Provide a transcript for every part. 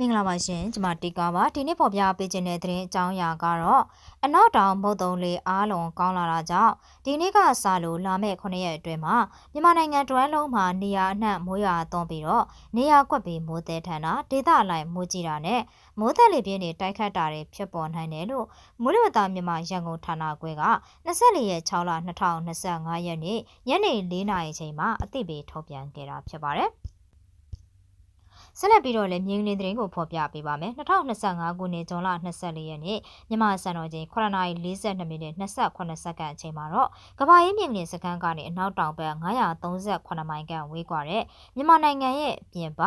မင်္ဂလာပါရှင်ကျွန်မတီကာပါဒီနေ့ပေါ်ပြပေးခြင်းတဲ့သတင်းအကြောင်းအရာကတော့အနောက်တောင်မုတ်တုံလေးအားလုံးကောင်းလာတာကြောင့်ဒီနေ့ကစလို့လာမယ့်9ရက်အတွင်းမှာမြန်မာနိုင်ငံတွမ်းလုံးမှာနေရာအနှံ့မိုးရွာသွန်းပြီးတော့နေရာကွက်ပြီးမိုးသည်ထန်တာဒေသအလိုက်မိုးကြီးတာနဲ့မိုးသက်လေပြင်းတွေတိုက်ခတ်တာတွေဖြစ်ပေါ်နိုင်တယ်လို့မိုးလေဝသမြန်မာရန်ကုန်ဌာနခွဲက24ရက်6လ2025ရက်နေ့ညနေ4နာရီချိန်မှာအသိပေးထုတ်ပြန်ခဲ့တာဖြစ်ပါတယ် ဆက်လက်ပြီးတော့လည်းမြင်းကလေးသတင်းကိုဖော်ပြပေးပါမယ်2025ခုနှစ်ဇွန်လ24ရက်နေ့မြန်မာစံတော်ချိန်9:42မိနစ်28စက္ကန့်အချိန်မှာတော့ကဘာရေးမြင်းကလေးစကန်ကနေအနောက်တောင်ဘက်938မိုင်ခန့်ဝေးကွာတဲ့မြန်မာနိုင်ငံရဲ့ပြင်ပ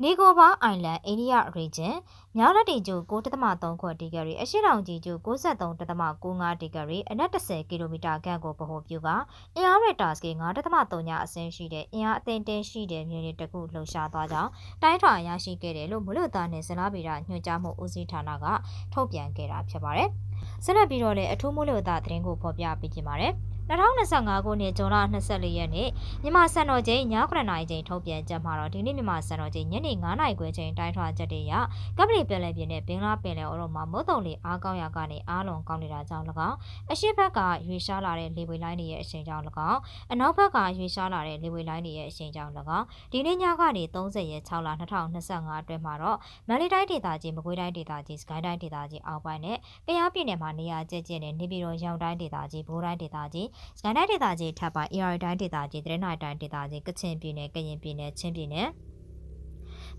နီကိုဘာအိုင်လန်အိန္ဒိယရီဂျင်မြောက်လက်တီကျူ9.3ခွက်ဒီဂရီအရှေ့တောင်ကြီးကျူ93.95ဒီဂရီအနက်10ကီလိုမီတာခန့်ကိုဗဟိုပြုကအင်အားရတာစကေ9.3ညအဆင်းရှိတဲ့အင်အားအသင်းတင်းရှိတဲ့မြေတွေတစ်ခုလှုပ်ရှားသွားကြောင်းတိုင်းထွာရရှိခဲ့တယ်လို့မလို့သားနဲ့ဇလားဗီရာညွှန်ကြားမှုဦးစီးဌာနကထုတ်ပြန်ခဲ့တာဖြစ်ပါတယ်။ဆက်လက်ပြီးတော့လည်းအထူးမိုးလေဝသသတင်းကိုဖော်ပြပေးကြပါမယ်။ 2025ခုနှစ်ဇွန်လ24ရက်နေ့မြန်မာစံတော်ချိန်ည9:00နာရီချိန်ထုတ်ပြန်ချက်မှာတော့ဒီနေ့မြန်မာစံတော်ချိန်ညနေ9:00နာရီခွဲချိန်တိုင်းထွာချက်တွေရကပလီပင်လယ်ပြင်နဲ့ဘင်္ဂလားပင်လယ်အော်တို့မှာမုတ်တုံလေအားကောင်းရာကနေအားလုံးကောင်းနေတာကြောင့်၎င်းအရှိဘက်ကရွေရှားလာတဲ့လေပွေလိုင်းတွေရဲ့အရှိန်ကြောင့်၎င်းအနောက်ဘက်ကရွေရှားလာတဲ့လေပွေလိုင်းတွေရဲ့အရှိန်ကြောင့်၎င်းဒီနေ့ညကနေ30ရက်6လ2025အတွင်းမှာတော့မန္တလေးတိုင်းဒေသကြီးမကွေးတိုင်းဒေသကြီးစကိုင်းတိုင်းဒေသကြီးအောက်ပိုင်းနဲ့ကယားပြည်နယ်မှာနေရာကျကျနဲ့နေပြည်တော်ရောင်တိုင်းဒေသကြီးဘိုးတိုင်းဒေသကြီးစကိုင်းတိုင်းဒေသကြီးထပ်ပိုင်း AR တိုင်းဒေသကြီးတရနိုင်တိုင်းဒေသကြီးကချင်ပြည်နယ်ကရင်ပြည်နယ်ချင်းပြည်နယ်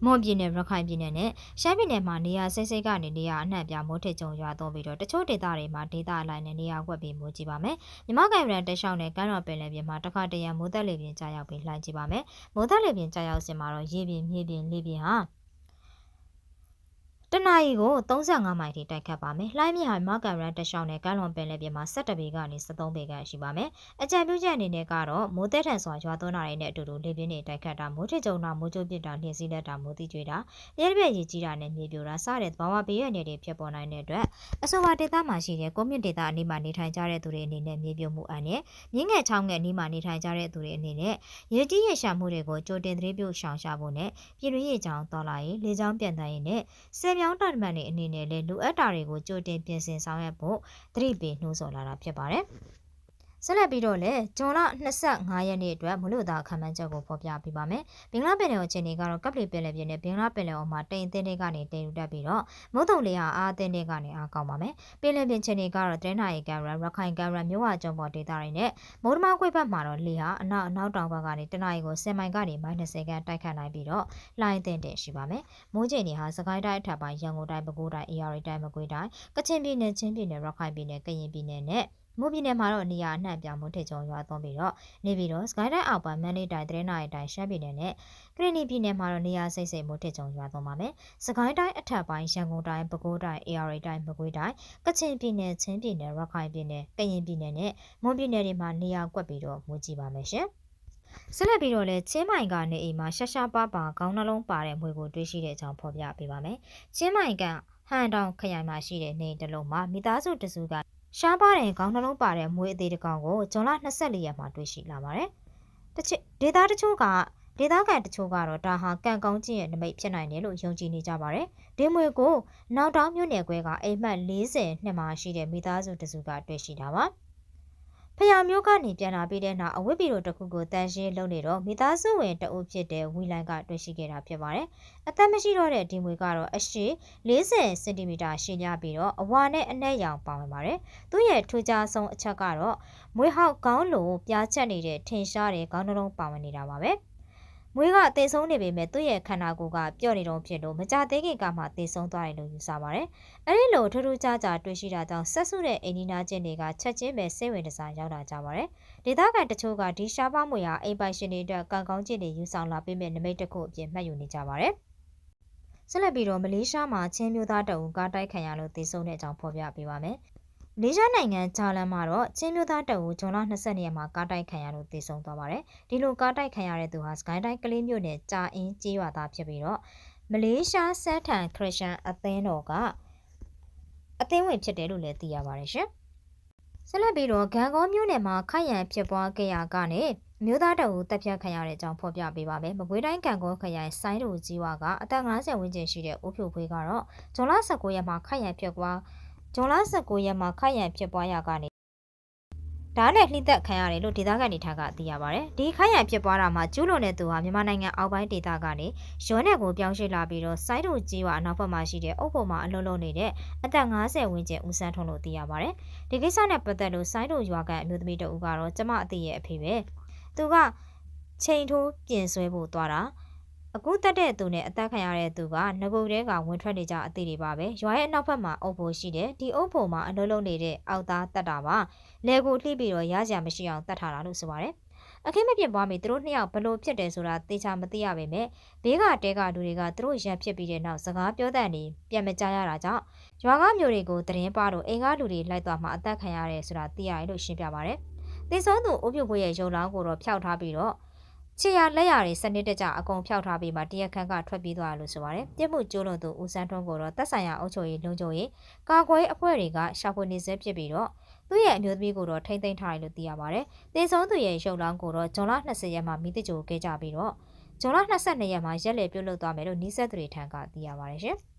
မွန်ပြည်နယ်ရခိုင်ပြည်နယ်နဲ့ရှမ်းပြည်နယ်မှာနေရာစိတ်စိတ်ကနေနေရာအနှံ့ပြမိုးထစ်ကြုံရွာသွန်းပြီးတော့တချို့ဒေသတွေမှာဒေသအလိုက်နဲ့နေရာကွက်ပြီးမိုးကြည့်ပါမယ်။မြမကင်ရန်တက်ရှောင်းနဲ့ကမ်းတော်ပင်လယ်ပြင်မှာတစ်ခါတရံမိုးသက်လေပြင်ကြာရောက်ပြီးလှမ်းကြည့်ပါမယ်။မိုးသက်လေပြင်ကြာရောက်စင်မှာတော့ရေပြင်မြေပြင်လေပြင်ဟာတ နအီကို35မိုင်ထိတိုက်ခတ်ပါမယ်။လှိုင်းမြဟာမောက်ကရန်တရှောင်းနဲ့ကမ်းလွန်ပင်လယ်ပြင်မှာ17ပေကနေ13ပေခန့်ရှိပါမယ်။အကြံပြုချက်အနေနဲ့ကတော့မိုးသက်ထန်စွာရွာသွန်းတာတွေနဲ့အတူတူလေပြင်းတွေတိုက်ခတ်တာမိုးထစ်ကြုံတာမိုးကြိုးပစ်တာလျှက်စီးလက်တာမိုးတိကျွေးတာရဲပြည့်ရည်ကြီးတာနဲ့မြေပြိုတာစတဲ့သဘာဝဘေးရည်တွေဖြစ်ပေါ်နိုင်တဲ့အတွက်အဆိုပါဒေသမှာရှိတဲ့ကွန်မြူဒေတာအနီးမှာနေထိုင်ကြတဲ့သူတွေအနေနဲ့မြေပြိုမှုအန်နဲ့မြင်းငယ်ချောင်းငယ်အနီးမှာနေထိုင်ကြတဲ့သူတွေအနေနဲ့ရေကြီးရေရှာမှုတွေကိုကြိုတင်သတိပြုရှောင်ရှားဖို့နဲ့ပြည်တွင်းရေချောင်းတော်လာရေးလေချောင်းပြန်တန်းရေးနဲ့ဆယ်မြောင်းတာတမန်တွေအနေနဲ့လည်းလိုအပ်တာတွေကိုကြိုတင်ပြင်ဆင်ဆောင်ရွက်ဖို့သတိပေးနှိုးဆော်လာတာဖြစ်ပါတယ်။ ဆက်လက်ပြီးတော့လည်းဇွန်လ25ရက်နေ့အတွက်မလို့သားခံမှန်းချက်ကိုဖော်ပြပေးပါမယ်။ဘင်္ဂလားပင်လယ်အော်ချင်းတွေကတော့ကပ်ပလီပင်လယ်ပြင်နဲ့ဘင်္ဂလားပင်လယ်အော်မှာတိမ်အင်းတွေကနေတိမ်ယူတက်ပြီးတော့မုတ်တုံလေးဟာအားအင်းတွေကနေအားကောင်းပါမယ်။ပင်လယ်ပြင်ချင်းတွေကတော့တရနာရီကံရရခိုင်ကံရမြို့ဝကျုံပေါ်ဒေတာတွေနဲ့မုံဒမခွေဘက်မှာတော့လေဟာအနောက်အနောက်တောင်ဘက်ကနေတနအီကို10မိုင်ကနေမိုင်20ခန့်တိုက်ခတ်နိုင်ပြီးတော့လှိုင်းအင်းတွေရှိပါမယ်။မိုးချိန်တွေဟာစကိုင်းတိုင်းအထက်ပိုင်းရန်ကုန်တိုင်းပဲခူးတိုင်းအေရီတိုင်းမကွေးတိုင်းကချင်ပြည်နယ်ချင်းပြည်နယ်ရခိုင်ပြည်နယ်ကရင်ပြည်နယ်နဲ့ မူပြည်နယ်မှာတော့နေရာအနှံ့ပြောင်းမုန်ထစ်ကြုံရွာသွန်းပြီးတော့နေပြီးတော့စကိုင်းတိုင်းအောက်ပိုင်းမန္တလေးတိုင်းတရနာရီတိုင်းရှမ်းပြည်နယ်နဲ့ကရင်ပြည်နယ်မှာတော့နေရာစိတ်စိတ်မုန်ထစ်ကြုံရွာသွန်းပါမယ်။စကိုင်းတိုင်းအထက်ပိုင်းရန်ကုန်တိုင်းပဲခူးတိုင်း AR တိုင်းမကွေးတိုင်းကချင်ပြည်နယ်ချင်းပြည်နယ်ရခိုင်ပြည်နယ်ကရင်ပြည်နယ်နဲ့မွန်ပြည်နယ်တွေမှာနေရာကွက်ပြီးတော့မူကြည့်ပါမယ်ရှင်။ဆက်လက်ပြီးတော့လဲချင်းမိုင်ကနေအိမ်မှာရှာရှာပါပါခေါင်းနှလုံးပါတဲ့မွေကိုတွေးရှိတဲ့အကြောင်းဖော်ပြပေးပါမယ်။ချင်းမိုင်ကဟန်တောင်ခရိုင်မှာရှိတဲ့နေတလုံးမှာမိသားစုတစုက ရှားပါတဲ့ခေါင်းနှလုံးပါတဲ့မွေးအသေးတစ်ကောင်ကိုဇွန်လ24ရက်မှာတွေ့ရှိလာပါတယ်။တချိဒေတာတချို့ကဒေတာကန်တချို့ကတော့ဒါဟာကံကောင်းခြင်းရဲ့နမိတ်ဖြစ်နိုင်တယ်လို့ယုံကြည်နေကြပါတယ်။ဒီမွေကိုနောက်တောင်မြို့နယ်ကွဲကအိမ်မက်40နှစ်မှာရှိတဲ့မိသားစုတစုကတွေ့ရှိတာပါ။ ဖျားမျိုးကနေပြန်လာပြီးတဲ့နောက်အဝတ်ပြည်တို့တစ်ခုကိုတန်ရှင်းလုပ်နေတော့မိသားစုဝင်တအုပ်ဖြစ်တဲ့ဝီလိုင်းကတွေ့ရှိခဲ့တာဖြစ်ပါတယ်။အသက်မရှိတော့တဲ့ဒီမွေကတော့အရှိ40စင်တီမီတာရှည်ကြပြီးတော့အဝါနဲ့အနက်ရောင်ပါဝင်ပါတယ်။သူ့ရဲ့ထူးခြားဆုံးအချက်ကတော့မွေဟောက်ခေါင်းလိုပြားချက်နေတဲ့ထင်ရှားတဲ့ခေါင်းနှလုံးပါဝင်နေတာပါပဲ။ မွေးကသေဆုံးနေပေမဲ့သူ့ရဲ့ခန္ဓာကိုယ်ကပျော့နေတုံးဖြစ်လို့မကြသေးခင်ကမှသေဆုံးသွားတယ်လို့ယူဆပါတယ်။အဲဒီလိုထူးထူးခြားခြားတွေ့ရှိတာကြောင့်ဆက်စုတဲ့အိန္ဒိနာချင်းတွေကချက်ချင်းပဲစိတ်ဝင်စားရောက်လာကြပါတယ်။ဒေသခံတချို့ကဒီရှားပါမွေဟာအိမ်ပိုင်ရှင်တွေအတွက်ကံကောင်းခြင်းတွေယူဆောင်လာပေးမဲ့နမိတ်တစ်ခုအပြင်မှတ်ယူနေကြပါတယ်။ဆက်လက်ပြီးတော့မလေးရှားမှာချင်းမျိုးသားတအုပ်ကားတိုက်ခံရလို့သေဆုံးတဲ့အကြောင်းဖော်ပြပေးပါမယ် လေးရှားနိုင်ငံဂျာလန်မှာတော့ချင်းမျိုးသားတအူဂျွန်လ20ရက်မှာကားတိုက်ခံရလို့သေဆုံးသွားပါတယ်။ဒီလိုကားတိုက်ခံရတဲ့သူဟာစကိုင်းတိုင်းကလေးမြို့နယ်ကြာအင်းကျေးရွာသားဖြစ်ပြီးတော့မလေးရှားစက်ထန်ခရစ်ယာန်အသင်းတော်ကအသင်းဝင်ဖြစ်တယ်လို့လည်းသိရပါတယ်ရှင်။ဆက်လက်ပြီးတော့ဂံကောမြို့နယ်မှာခိုက်ရန်ဖြစ်ပွားခဲ့ရာကနေအမျိုးသားတအူတပ်ဖြတ်ခံရတဲ့အကြောင်းဖော်ပြပေးပါမယ်။မကွေးတိုင်းကံကောခရိုင်စိုင်းတို့ကြီးဝါကအသက်50ဝန်းကျင်ရှိတဲ့ဦးဖြူခွေးကတော့ဇွန်လ19ရက်မှာခိုက်ရန်ဖြစ်ပွား ဇွန်လ19ရက်မှာခိုက်ရန်ဖြစ်ပွားရာကနေဓာတ်နဲ့လှိသက်ခံရတယ်လို့ဒေသခံတွေထံကသိရပါတယ်။ဒီခိုက်ရန်ဖြစ်ပွားတာမှာကျူးလွန်တဲ့သူဟာမြန်မာနိုင်ငံအောက်ပိုင်းဒေသကနေရွန်းနယ်ကိုပြောင်းရွှေ့လာပြီးတော့စိုင်းတို့ကြီးဝါအနောက်ဘက်မှာရှိတဲ့အုပ်ဖို့မှာအလုံးလုံးနေတဲ့အသက်50ဝန်းကျင်ဦးစန်းထုံးလို့သိရပါတယ်။ဒီကိစ္စနဲ့ပတ်သက်လို့စိုင်းတို့ရွာကန်အမျိုးသမီးတဦးကတော့ကျမအသိရဲ့အဖေပဲသူကချိန်ထိုးပြင်ဆွဲဖို့သွားတာ အခုတက်တဲ့သူနဲ့အသက်ခံရတဲ့သူကငကုတ်တဲကဝင်ထွက်နေကြအသေးတွေပါပဲရွာရဲ့အနောက်ဘက်မှာအုပ်ဖို့ရှိတယ်ဒီအုပ်ဖို့မှာအလုံးလုံးနေတဲ့အောက်သားတက်တာပါလဲကိုလှိပြီးတော့ရကြမရှိအောင်တတ်ထားတာလို့ဆိုပါတယ်အခင်းမပြစ်ပွားမီသူတို့နှစ်ယောက်ဘလို့ဖြစ်တယ်ဆိုတာသေချာမသိရပါပဲဘေးကတဲကလူတွေကသူတို့ရန်ဖြစ်ပြီးတဲ့နောက်စကားပြောတဲ့အနေပြန်မကြားရတာကြောင့်ရွာကားမျိုးတွေကိုသတင်းပါတော့အိမ်ကားလူတွေလိုက်သွားမှအသက်ခံရတယ်ဆိုတာသိရတယ်လို့ရှင်းပြပါဗျ။တေဆုံးသူအိုးပြုတ်ခွေရဲ့ရုံလောင်းကိုတော့ဖျောက်ထားပြီးတော့ ခြေရလက်ရတွေစနစ်တကျအကုန်ဖျောက်ထားပြီးမှတရက်ခန့်ကထွက်ပြေးသွားတယ်လို့ဆိုပါတယ်။ပြစ်မှုကျိုးလွန်သူဦးစန်းထွန်းကိုတော့တပ်ဆိုင်ရာအုပ်ချုပ်ရေးလုံခြုံရေးကာကွယ်အဖွဲ့တွေကရှာဖွေနေဆဲဖြစ်ပြီးတော့သူ့ရဲ့အမျိုးသမီးကိုတော့ထိမ့်သိမ်းထားတယ်လို့သိရပါတယ်။တေဆုံးသူရဲ့ရုံလောင်းကိုတော့ဇွန်လ20ရက်မှာမိတကြိုခဲ့ကြပြီးတော့ဇွန်လ22ရက်မှာရက်လေပြုတ်လုသွားမယ်လို့နီးစပ်သူတွေထံကသိရပါတယ်ရှင်။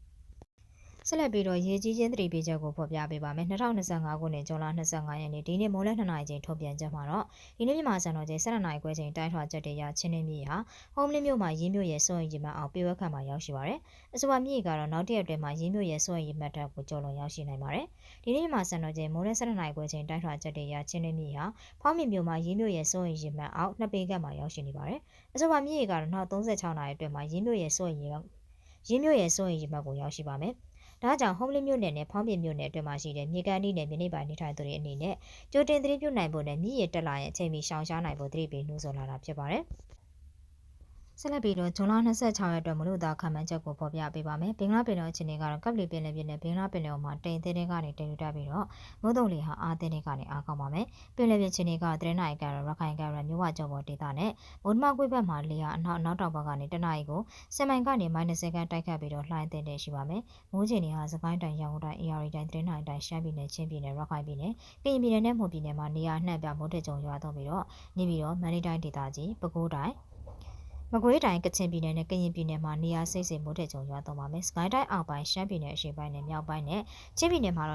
ဆက်လက်ပြီးတော့ရေကြီးချင်းသတိပေးချက်ကိုဖော်ပြပေးပါမယ်2025ခုနှစ်ဇွန်လ25ရက်နေ့ဒီနေ့မိုးလယ်2နာရီချိန်ထုတ်ပြန်ချက်မှာတော့ဒီနေ့မြန်မာစံတော်ချိန်7နာရီခွဲချိန်တိုင်းထွာချက်တွေရချင်းနှင်းမြေဟာဟုံးလင်းမြို့မှာရင်းမြို့ရဲ့စိုးရင်ရီမှအောင်ပြေဝက်ခံမှာရောက်ရှိပါတယ်။အဆိုပါမြေကတော့နောက်တရက်တွင်မှာရင်းမြို့ရဲ့စိုးရင်ရီမှတ်ထက်ကိုကျော်လွန်ရောက်ရှိနိုင်ပါတယ်။ဒီနေ့မြန်မာစံတော်ချိန်မိုးလယ်7နာရီခွဲချိန်တိုင်းထွာချက်တွေရချင်းနှင်းမြေဟာဖောင်းမြမြို့မှာရင်းမြို့ရဲ့စိုးရင်ရီမှတ်အောင်နှစ်ပေကတ်မှာရောက်ရှိနေပါတယ်။အဆိုပါမြေကတော့နောက်36နာရီအတွင်းမှာရင်းမြို့ရဲ့စိုးရင်ရီရင်းမြို့ရဲ့စိုးရင်ရီမှတ်ကိုရောက်ရှိပါမယ်။ ဒါကြောင့်ဟုံးလင်းမြို့နယ်နဲ့ဖောင်းပြမြို့နယ်အတွင်းမှာရှိတဲ့မြေကန်ဒီနယ်မြေနေပိုင်းနေထိုင်သူတွေအနေနဲ့ကြိုတင်သတိပြုနိုင်ဖို့နဲ့မြည်ရတက်လာရင်အချိန်မီရှောင်ရှားနိုင်ဖို့သတိပေးနှိုးဆော်လာတာဖြစ်ပါတယ်။ ဆက်လက်ပြီးတော့ဇွန်လ26ရက်အတွက်မလို့သားခံမှန်းချက်ကိုဖော်ပြပေးပါမယ်။ဘင်္ဂလားပင်လယ်အခြေအနေကတော့ကပ်လီပင်လယ်ပြင်နဲ့ဘင်္ဂလားပင်လယ်အော်မှာတိမ်သေးတဲ့ကနေတိမ်ယူတက်ပြီးတော့မိုးတုံလီဟာအားသေးတဲ့ကနေအားကောင်းပါမယ်။ပင်လယ်ပြင်အခြေအနေကတရနိုင်ကတော့ရခိုင်ကရမြို့ဝကျော်ပေါ်ဒေသနဲ့မုံမကွေးဘက်မှာလေဟာအနောက်အနောက်တောင်ဘက်ကနေတနအီကိုစင်မိုင်ကနေမိုင်20ခန့်တိုက်ခတ်ပြီးတော့လှိုင်းသိမ်းတဲ့ရှိပါမယ်။မိုးချိန်တွေဟာစကိုင်းတိုင်ရောင်တိုင်း AR တိုင်းတရနိုင်တိုင်းရှမ်းပြည်နယ်ချင်းပြည်နယ်ရခိုင်ပြည်နယ်ကရင်ပြည်နယ်နဲ့မွန်ပြည်နယ်မှာနေရာနှံ့ပြမိုးထကြုံရွာသွန်းပြီးတော့နေပြီးတော့မန္တလေးတိုင်းဒေသကြီးပဲခူးတိုင်း မကွေးတိုင်းကချင်ပြည်နယ်နဲ့ကရင်ပြည်နယ်မှာနေရာစိတ်စိမ်မိုးထကြုံရွာသွန်းပါမယ်။စကိုင်းတိုင်းအောက်ပိုင်းရှမ်းပြည်နယ်အရှေ့ပိုင်းနဲ့မြောက်ပိုင်းနဲ့ချင်းပြည်နယ်မှာတော့